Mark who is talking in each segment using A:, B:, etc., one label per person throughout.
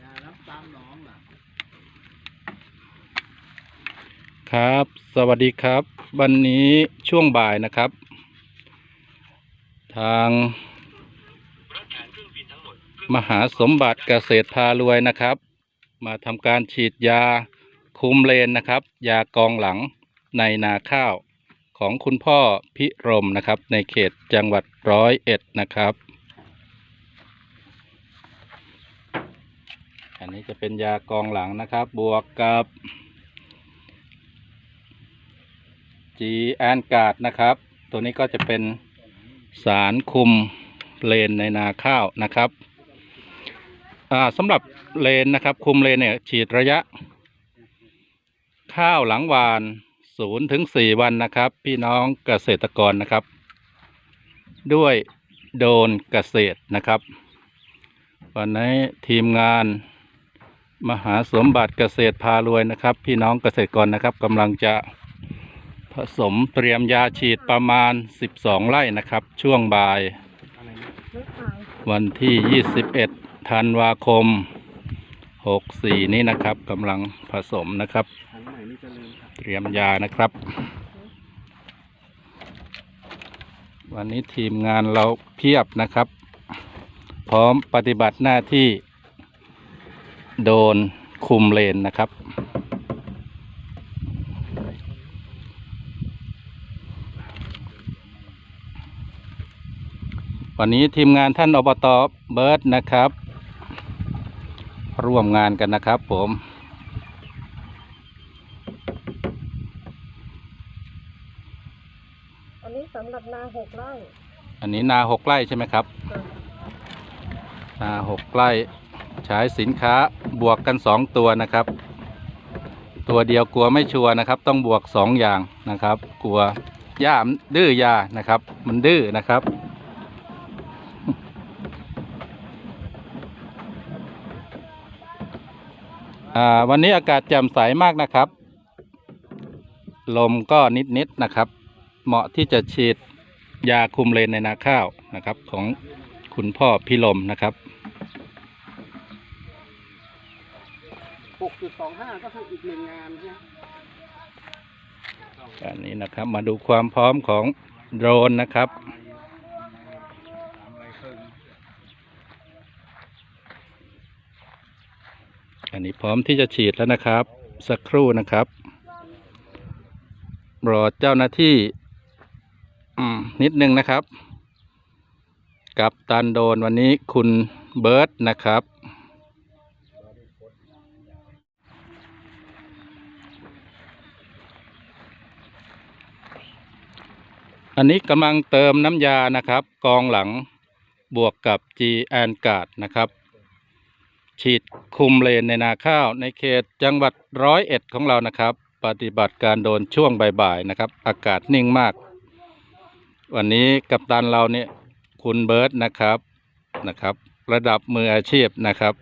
A: ยารับตามหนองล่ะ
B: ครับ สวัสดีครับ วันนี้ช่วงบ่ายนะครับ ทางมหาสมบัติเกษตรพารวยนะครับ มาทำการฉีดยาคุมเลนนะครับ ยากองหลังในนาข้าวของคุณพ่อพิรมนะครับ ในเขตจังหวัดร้อยเอ็ดนะครับ อันนี้จะเป็นยากองหลังนะครับ บวกกับ G แอนกาดนะครับ ตัวนี้ก็จะเป็นสารคุมเลนในนาข้าวนะครับสำหรับเลนนะครับ คุมเลนเนี่ยฉีดระยะ ข้าวหลังวาน0ถึง4วันนะครับ พี่น้องเกษตรกรนะครับ ด้วยโดนเกษตรนะครับ วันนี้ทีมงาน มหาสมบัติเกษตรพารวยนะครับ พี่น้องเกษตรกรนะครับกำลังจะผสมเตรียมยาฉีดประมาณ 12 ไร่นะครับ ช่วงบ่าย วันที่ 21 ธันวาคม 64 นี้นะครับกำลังผสมนะครับ
A: ถังใหม่นี่เจริญครับ
B: เตรียมยานะครับ วันนี้ทีมงานเราเพียบนะครับ พร้อมปฏิบัติหน้าที่ โดนคุมเลนนะครับ วันนี้ทีมงานท่านอบตเบิร์ดนะครับ ร่วมงานกันนะครับ ผม
C: อันนี้สำหรับนาหกไร่
B: อันนี้นาหกไร่ใช่ไหมครับ
C: ค่ะ
B: นาหกไร่ ใช้สินค้าบวกกันสองตัวนะครับ ตัวเดียวกลัวไม่ชัวร์นะครับ ต้องบวกสองอย่างนะครับ กลัวย่ามดื้อยานะครับ มันดื้อนะครับวันนี้อากาศแจ่มใสมากนะครับ ลมก็นิดๆนะครับ เหมาะที่จะฉีดยาคุมเลนในนาข้าวนะครับ ของคุณพ่อพิลมนะครับ
A: หกจุดสองห้าก็คืออีกหนึ่งงานใช่ไหม
B: อันนี้นะครับมาดูความพร้อมของโดรนนะครับ อันนี้พร้อมที่จะฉีดแล้วนะครับ สักครู่นะครับ รอเจ้าหน้าที่นิดนึงนะครับ กับตันโดนวันนี้คุณเบิร์ตนะครับ อันนี้กำลังเติมน้ำยานะครับ กองหลังบวกกับ G แอนกาดนะครับ ฉีดคุมเลนในนาข้าวในเขตจังหวัดร้อยเอ็ดของเรานะครับ ปฏิบัติการโดนช่วงบ่ายๆนะครับ อากาศนิ่งมาก วันนี้กัปตันเราเนี่ยคุณเบิร์ตนะครับนะครับ ระดับมืออาชีพนะครับ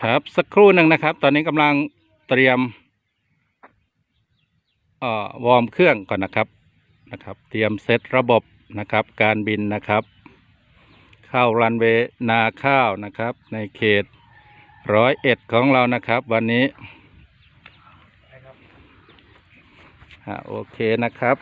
B: ครับสักครู่หนึ่งนะครับ ตอนนี้กำลังเตรียมอวอร์มเครื่องก่อนนะครับนะครับ เตรียมเซตระบบนะครับ การบินนะครับ เข้ารันเวย์นาข้าวนะครับ ในเขตร้อยเอ็ดของเรานะครับ วันนี้โอเคนะครับ